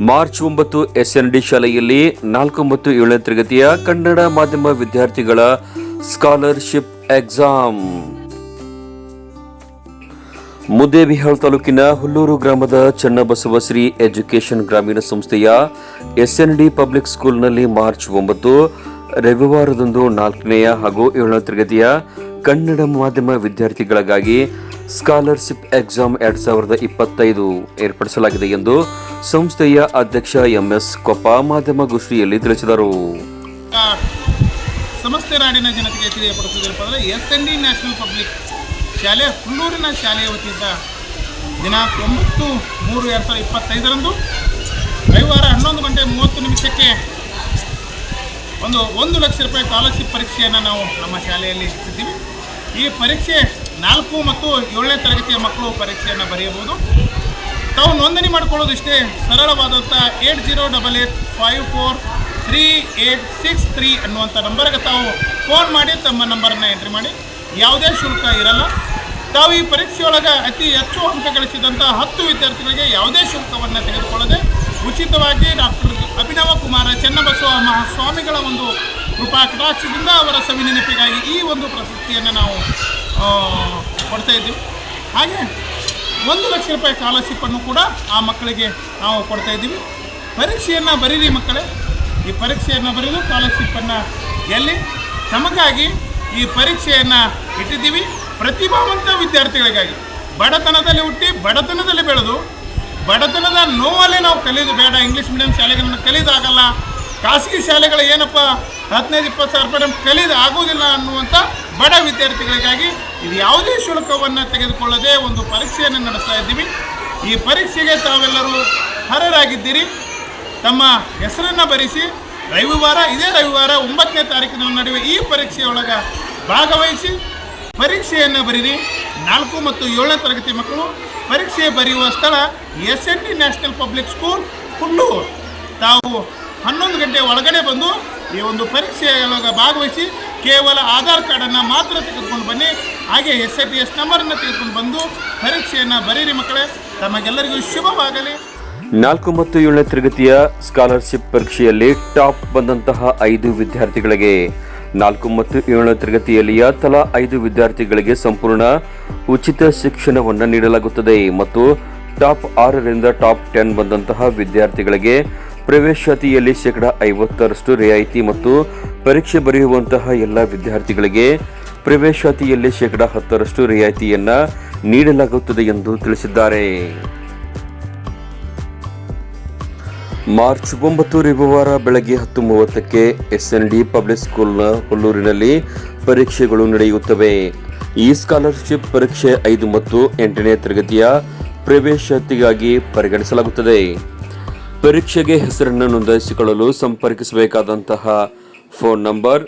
March ಒಂಬತ್ತು ಎಸ್ಎನ್ಡಿ ಶಾಲೆಯಲ್ಲಿ ನಾಲ್ಕು ಮತ್ತು ಏಳನೇ ತರಗತಿಯ ಕನ್ನಡ ಮಾಧ್ಯಮ ವಿದ್ಯಾರ್ಥಿಗಳ ಸ್ಕಾಲರ್ಶಿಪ್ ಎಕ್ಸಾಮ್. ಮುದ್ದೇಬಿಹಾಳ್ ತಾಲೂಕಿನ ಹುಲ್ಲೂರು ಗ್ರಾಮದ ಚನ್ನಬಸವ ಶ್ರೀ ಎಜುಕೇಷನ್ ಗ್ರಾಮೀಣ ಸಂಸ್ಥೆಯ ಎಸ್ಎನ್ಡಿ ಪಬ್ಲಿಕ್ ಸ್ಕೂಲ್ನಲ್ಲಿ ಮಾರ್ಚ್ ಒಂಬತ್ತು ರವಿವಾರದಂದು ನಾಲ್ಕನೆಯ ಹಾಗೂ ಏಳನೇ ತರಗತಿಯ ಕನ್ನಡ ಮಾಧ್ಯಮ ವಿದ್ಯಾರ್ಥಿಗಳಿಗಾಗಿ ಸ್ಕಾಲರ್ಶಿಪ್ ಎಕ್ಸಾಮ್ ಎರಡ್ ಸಾವಿರದ ಇಪ್ಪತ್ತೈದು ಏರ್ಪಡಿಸಲಾಗಿದೆ ಎಂದು ಸಂಸ್ಥೆಯ ಅಧ್ಯಕ್ಷ ಎಂ ಎಸ್ ಕೊಪ್ಪ ಮಾಧ್ಯಮಗೋಷ್ಠಿಯಲ್ಲಿ ತಿಳಿಸಿದರು. ಸಮಸ್ತೆ ನಾಡಿನ ಜನತೆಗೆ ತಿಳಿಯಪಡಿಸುವುದೇನಪ್ಪ ಅಂದರೆ S N D national public ಶಾಲೆ ಹುಲ್ಲೂರಿನ ಶಾಲೆಯ ವತಿಯಿಂದ ದಿನಾಂಕ ಒಂಬತ್ತು ಮೂರು ಎರಡು ಸಾವಿರದ ಇಪ್ಪತ್ತೈದರಂದು ರವಿವಾರ ಹನ್ನೊಂದು ಗಂಟೆ ಮೂವತ್ತು ನಿಮಿಷಕ್ಕೆ ಒಂದು ಒಂದು ಲಕ್ಷ ರೂಪಾಯಿ ಸ್ಕಾಲರ್ಶಿಪ್ ಪರೀಕ್ಷೆಯನ್ನು ನಾವು ನಮ್ಮ ಶಾಲೆಯಲ್ಲಿ ಇಟ್ಟಿದ್ದೀವಿ. ಈ ಪರೀಕ್ಷೆ ನಾಲ್ಕು ಮತ್ತು ಏಳನೇ ತರಗತಿಯ ಮಕ್ಕಳು ಪರೀಕ್ಷೆಯನ್ನು ಬರೆಯಬಹುದು. ತಾವು ನೋಂದಣಿ ಮಾಡ್ಕೊಳ್ಳೋದು ಇಷ್ಟೇ ಸರಳವಾದಂಥ eight zero double eight five four three eight six three ಅನ್ನುವಂಥ ನಂಬರ್ಗೆ ತಾವು ಫೋನ್ ಮಾಡಿ ತಮ್ಮ ನಂಬರನ್ನು ಎಂಟ್ರಿ ಮಾಡಿ. ಯಾವುದೇ ಶುಲ್ಕ ಇರಲ್ಲ. ತಾವು ಈ ಪರೀಕ್ಷೆಯೊಳಗೆ ಅತಿ ಹೆಚ್ಚು ಅಂಕ ಗಳಿಸಿದಂಥ ಹತ್ತು ವಿದ್ಯಾರ್ಥಿಗಳಿಗೆ ಯಾವುದೇ ಶುಲ್ಕವನ್ನು ತೆಗೆದುಕೊಳ್ಳದೆ ಉಚಿತವಾಗಿ ಡಾಕ್ಟರ್ ಅಭಿನವ ಕುಮಾರ ಚೆನ್ನಬಸವ ಮಹಾಸ್ವಾಮಿಗಳ ಒಂದು ಕೃಪಾ ಕಟಾಕ್ಷದಿಂದ ಅವರ ಸವಿ ನೆನಪಿಗಾಗಿ ಈ ಒಂದು ಪ್ರಶಸ್ತಿಯನ್ನು ನಾವು ಕೊಡ್ತಾ ಇದ್ದೀವಿ. ಹಾಗೆ ಒಂದು ಲಕ್ಷ ರೂಪಾಯಿ ಸ್ಕಾಲರ್ಶಿಪ್ಪನ್ನು ಕೂಡ ಆ ಮಕ್ಕಳಿಗೆ ನಾವು ಕೊಡ್ತಾ ಇದ್ದೀವಿ. ಪರೀಕ್ಷೆಯನ್ನು ಬರೀರಿ ಮಕ್ಕಳೇ. ಈ ಪರೀಕ್ಷೆಯನ್ನು ಬರೆದು ಸ್ಕಾಲರ್ಶಿಪ್ಪನ್ನು ಎಲ್ಲಿ ತಮಗಾಗಿ ಈ ಪರೀಕ್ಷೆಯನ್ನು ಇಟ್ಟಿದ್ದೀವಿ. ಪ್ರತಿಭಾವಂತ ವಿದ್ಯಾರ್ಥಿಗಳಿಗಾಗಿ. ಬಡತನದಲ್ಲಿ ಹುಟ್ಟಿ ಬಡತನದಲ್ಲಿ ಬೆಳೆದು ಬಡತನದ ನೋವಲ್ಲೇ ನಾವು ಕಲಿಯೋದು ಬೇಡ. ಇಂಗ್ಲೀಷ್ ಮೀಡಿಯಂ ಶಾಲೆಗಳನ್ನು ಕಲಿಯೋದಾಗಲ್ಲ. ಖಾಸಗಿ ಶಾಲೆಗಳು ಏನಪ್ಪ, ಹದಿನೈದು, ಇಪ್ಪತ್ತು ಸಾವಿರ ರೂಪಾಯಿ ನಮ್ಗೆ ಕಲಿಯೋದು ಆಗೋದಿಲ್ಲ ಅನ್ನುವಂಥ ಬಡ ವಿದ್ಯಾರ್ಥಿಗಳಿಗಾಗಿ ಇದು ಯಾವುದೇ ಶುಲ್ಕವನ್ನು ತೆಗೆದುಕೊಳ್ಳದೆ ಒಂದು ಪರೀಕ್ಷೆಯನ್ನು ನಡೆಸ್ತಾ ಇದ್ದೀವಿ. ಈ ಪರೀಕ್ಷೆಗೆ ತಾವೆಲ್ಲರೂ ಹರರಾಗಿದ್ದೀರಿ ತಮ್ಮ ಹೆಸರನ್ನು ಬರೆಸಿ, ರವಿವಾರ, ಇದೇ ರವಿವಾರ ಒಂಬತ್ತನೇ ತಾರೀಕಿನ ನಡುವೆ ಈ ಪರೀಕ್ಷೆಯೊಳಗೆ ಭಾಗವಹಿಸಿ ಪರೀಕ್ಷೆಯನ್ನು ಬರೀರಿ ನಾಲ್ಕು ಮತ್ತು ಏಳನೇ ತರಗತಿ ಮಕ್ಕಳು ಪರೀಕ್ಷೆ ಬರೆಯುವ ಸ್ಥಳ S N D national public school Hulluru ತಾವು ಹನ್ನೊಂದು ಗಂಟೆ ಒಳಗಡೆ ಬಂದು ಈ ಒಂದು ಪರೀಕ್ಷೆಯೊಳಗೆ ಭಾಗವಹಿಸಿ ಕೇವಲ ಆಧಾರ್ ಕಾರ್ಡನ್ನು ಮಾತ್ರ ತೆಗೆದುಕೊಂಡು ಬನ್ನಿ, ಹಾಗೆ ಎಸ್ ಐ ಪಿ ಎಸ್ ನಂಬರನ್ನು ತೆಗೆದುಕೊಂಡು ಬಂದು ಪರೀಕ್ಷೆಯನ್ನು ಬರೀರಿ ಮಕ್ಕಳೇ. ತಮಗೆಲ್ಲರಿಗೂ ಶುಭವಾಗಲಿ. ನಾಲ್ಕು ಮತ್ತು ಏಳನೇ ತರಗತಿಯ ಸ್ಕಾಲರ್ಶಿಪ್ ಪರೀಕ್ಷೆಯಲ್ಲಿ ಟಾಪ್ ಬಂದಂತಹ ಐದು ವಿದ್ಯಾರ್ಥಿಗಳಿಗೆ ನಾಲ್ಕು ಮತ್ತು ಏಳನೇ ತರಗತಿಯಲ್ಲಿಯ ತಲಾ ಐದು ವಿದ್ಯಾರ್ಥಿಗಳಿಗೆ ಸಂಪೂರ್ಣ ಉಚಿತ ಶಿಕ್ಷಣವನ್ನು ನೀಡಲಾಗುತ್ತದೆ ಮತ್ತು ಟಾಪ್ ಆರರಿಂದ ಟಾಪ್ ಟೆನ್ ಬಂದಂತಹ ವಿದ್ಯಾರ್ಥಿಗಳಿಗೆ ಪ್ರವೇಶಾತಿಯಲ್ಲಿ ಶೇಕಡ ಐವತ್ತರಷ್ಟು ರಿಯಾಯಿತಿ ಮತ್ತು ಪರೀಕ್ಷೆ ಬರೆಯುವಂತಹ ಎಲ್ಲ ವಿದ್ಯಾರ್ಥಿಗಳಿಗೆ ಪ್ರವೇಶಾತಿಯಲ್ಲಿ ಶೇಕಡ ಹತ್ತರಷ್ಟು ರಿಯಾಯಿತಿಯನ್ನು ನೀಡಲಾಗುತ್ತದೆ ಎಂದು ತಿಳಿಸಿದ್ದಾರೆ. ಮಾರ್ಚ್ ಒಂಬತ್ತು ರವಿವಾರ ಬೆಳಗ್ಗೆ ಹತ್ತು ಮೂವತ್ತಕ್ಕೆ ಎಸ್ಎನ್ಡಿ ಪಬ್ಲಿಕ್ ಸ್ಕೂಲ್ನ ಹುಲ್ಲೂರಿನಲ್ಲಿ ಪರೀಕ್ಷೆಗಳು ನಡೆಯುತ್ತವೆ. ಈ ಸ್ಕಾಲರ್ಶಿಪ್ ಪರೀಕ್ಷೆ ಐದು ಮತ್ತು ಎಂಟನೇ ತರಗತಿಯ ಪ್ರವೇಶಾತಿಗಾಗಿ ಪರಿಗಣಿಸಲಾಗುತ್ತದೆ. ಪರೀಕ್ಷೆಗೆ ಹೆಸರನ್ನು ನೋಂದಾಯಿಸಿಕೊಳ್ಳಲು ಸಂಪರ್ಕಿಸಬೇಕಾದಂತಹ ಫೋನ್ ನಂಬರ್